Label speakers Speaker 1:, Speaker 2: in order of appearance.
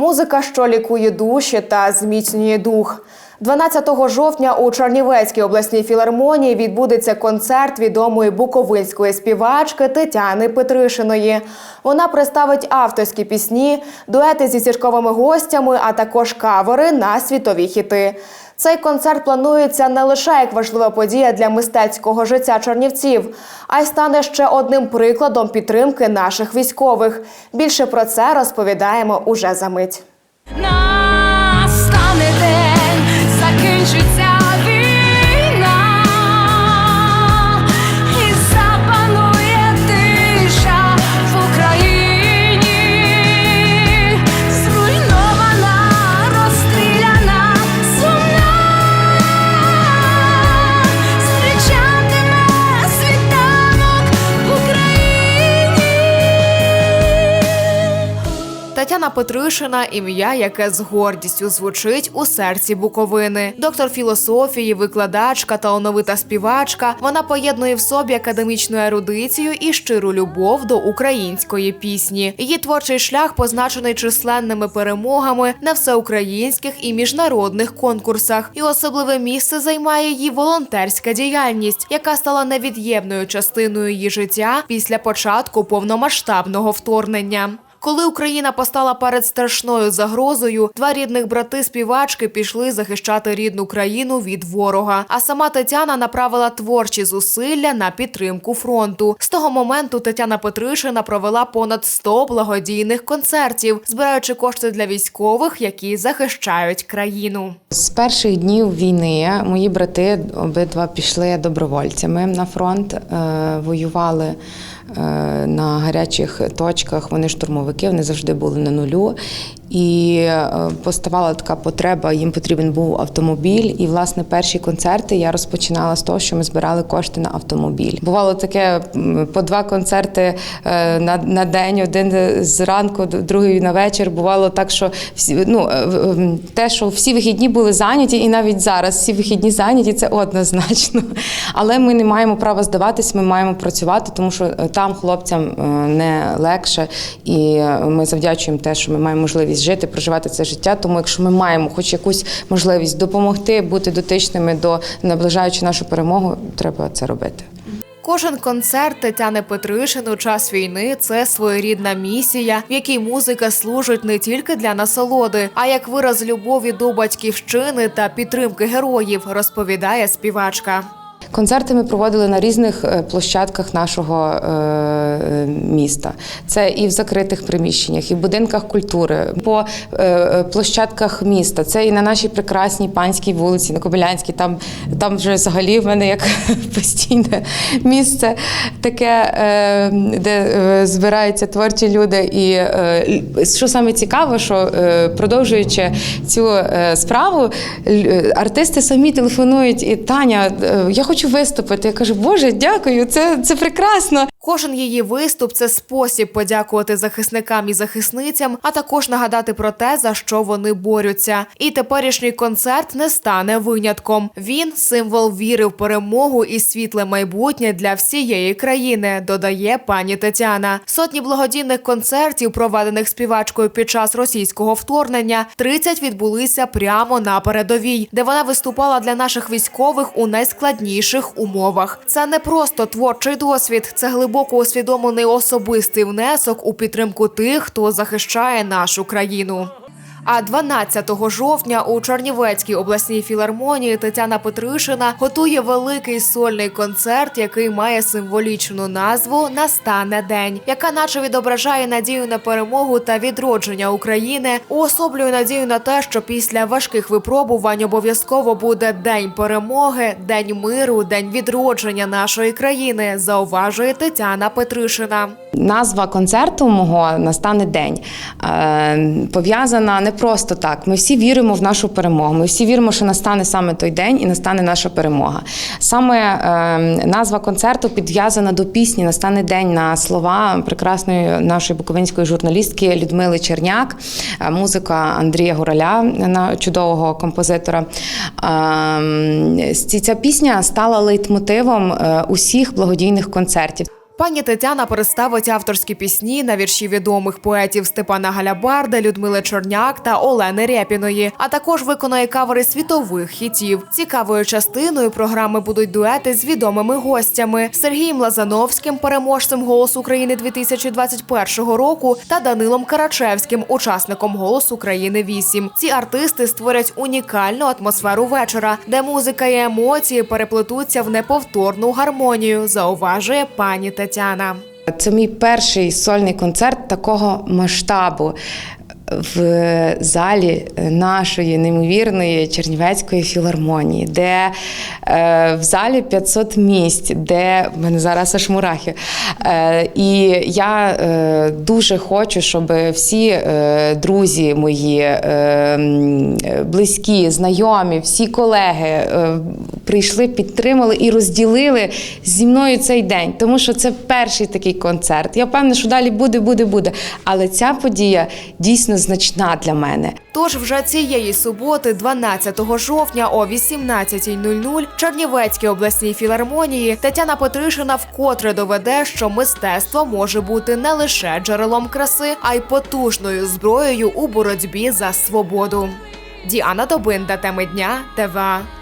Speaker 1: Музика, що лікує душі та зміцнює дух. 12 жовтня у Чернівецькій обласній філармонії відбудеться концерт відомої буковинської співачки Тетяни Петришиної. Вона представить авторські пісні, дуети зі зірковими гостями, а також кавери на світові хіти. Цей концерт планується не лише як важлива подія для мистецького життя чернівців, а й стане ще одним прикладом підтримки наших військових. Більше про це розповідаємо уже за мить. Тетяна Петришина ім'я, яке з гордістю звучить у серці Буковини. Доктор філософії, викладачка, талановита співачка. Вона поєднує в собі академічну ерудицію і щиру любов до української пісні. Її творчий шлях позначений численними перемогами на всеукраїнських і міжнародних конкурсах. І особливе місце займає її волонтерська діяльність, яка стала невід'ємною частиною її життя після початку повномасштабного вторгнення. Коли Україна постала перед страшною загрозою, два рідних брати співачки пішли захищати рідну країну від ворога. А сама Тетяна направила творчі зусилля на підтримку фронту. З того моменту Тетяна Петришина провела понад 100 благодійних концертів, збираючи кошти для військових, які захищають країну.
Speaker 2: З перших днів війни мої брати обидва пішли добровольцями на фронт, е, воювали на гарячих точках. Вони штурмовики, вони завжди були на нулю. І е, поставала така потреба, їм потрібен був автомобіль. І, власне, перші концерти я розпочинала з того, що ми збирали кошти на автомобіль. Бувало таке по два концерти е, на, на день, один зранку, другий на вечір. Бувало так, що всі ну е, те, що всі вихідні були зайняті, і навіть зараз всі вихідні зайняті, це однозначно. Але ми не маємо права здаватись, ми маємо працювати, тому що там хлопцям не легше, і ми завдячуємо те, що ми маємо можливість жити, проживати це життя. Тому, якщо ми маємо хоч якусь можливість допомогти, бути дотичними до наближаючи нашу перемогу, треба це робити.
Speaker 1: Кожен концерт Тетяни Петришин у час війни це своєрідна місія, в якій музика служить не тільки для насолоди, а як вираз любові до батьківщини та підтримки героїв, розповідає співачка.
Speaker 2: Концерти ми проводили на різних е, площадках нашого е, міста. Це і в закритих приміщеннях, і в будинках культури, по е, площадках міста. Це і на нашій прекрасній панській вулиці, на Кобилянській. Там, там вже взагалі в мене як постійне місце таке, де збираються творчі люди. І що саме цікаво, що продовжуючи цю справу, артисти самі телефонують і Таня, я хочу виступити. Я кажу, Боже, дякую, це, це прекрасно.
Speaker 1: Кожен її виступ це спосіб подякувати захисникам і захисницям, а також нагадати про те, за що вони борються. І теперішній концерт не стане винятком. Він символ віри в перемогу і світле майбутнє для всієї країни, додає пані Тетяна. Сотні благодійних концертів, проведених співачкою під час російського вторгнення, 30 відбулися прямо на передовій, де вона виступала для наших військових у найскладніших умовах. Це не просто творчий досвід, це глибоко усвідомлений особистий внесок у підтримку тих, хто захищає нашу країну. А 12 жовтня у Чернівецькій обласній філармонії Тетяна Петришина готує великий сольний концерт, який має символічну назву Настане день, яка наче відображає надію на перемогу та відродження України, уособлює надію на те, що після важких випробувань обов'язково буде день перемоги, день миру, день відродження нашої країни. Зауважує Тетяна Петришина.
Speaker 2: Назва концерту мого настане день е, пов'язана не просто так. Ми всі віримо в нашу перемогу. Ми всі віримо, що настане саме той день і настане наша перемога. Саме е, назва концерту підв'язана до пісні Настане день на слова прекрасної нашої буковинської журналістки Людмили Черняк, е, музика Андрія Гураля, чудового композитора. Е, Ця пісня стала лейтмотивом е, усіх благодійних концертів.
Speaker 1: Пані Тетяна представить авторські пісні на вірші відомих поетів Степана Галябарда, Людмили Чорняк та Олени Рєпіної, а також виконає кавери світових хітів. Цікавою частиною програми будуть дуети з відомими гостями Сергієм Лазановським, переможцем «Голос України 2021 року, та Данилом Карачевським, учасником «Голос України 8». Ці артисти створять унікальну атмосферу вечора, де музика і емоції переплетуться в неповторну гармонію, зауважує пані Тетяна.
Speaker 2: Це мій перший сольний концерт такого масштабу в залі нашої неймовірної Чернівецької філармонії, де е, в залі 500 місць, де в мене зараз аж мурахи. Е, і я е, дуже хочу, щоб всі е, друзі мої, е, близькі, знайомі, всі колеги е, прийшли, підтримали і розділили зі мною цей день, тому що це перший такий концерт. Я впевнена, що далі буде, буде, буде. Але ця подія дійсно значна для мене.
Speaker 1: Тож вже цієї суботи, 12 жовтня о 18.00 в Чернівецькій обласній філармонії Тетяна Петришина вкотре доведе, що мистецтво може бути не лише джерелом краси, а й потужною зброєю у боротьбі за свободу. Діана Добин, теми дня, ТВА.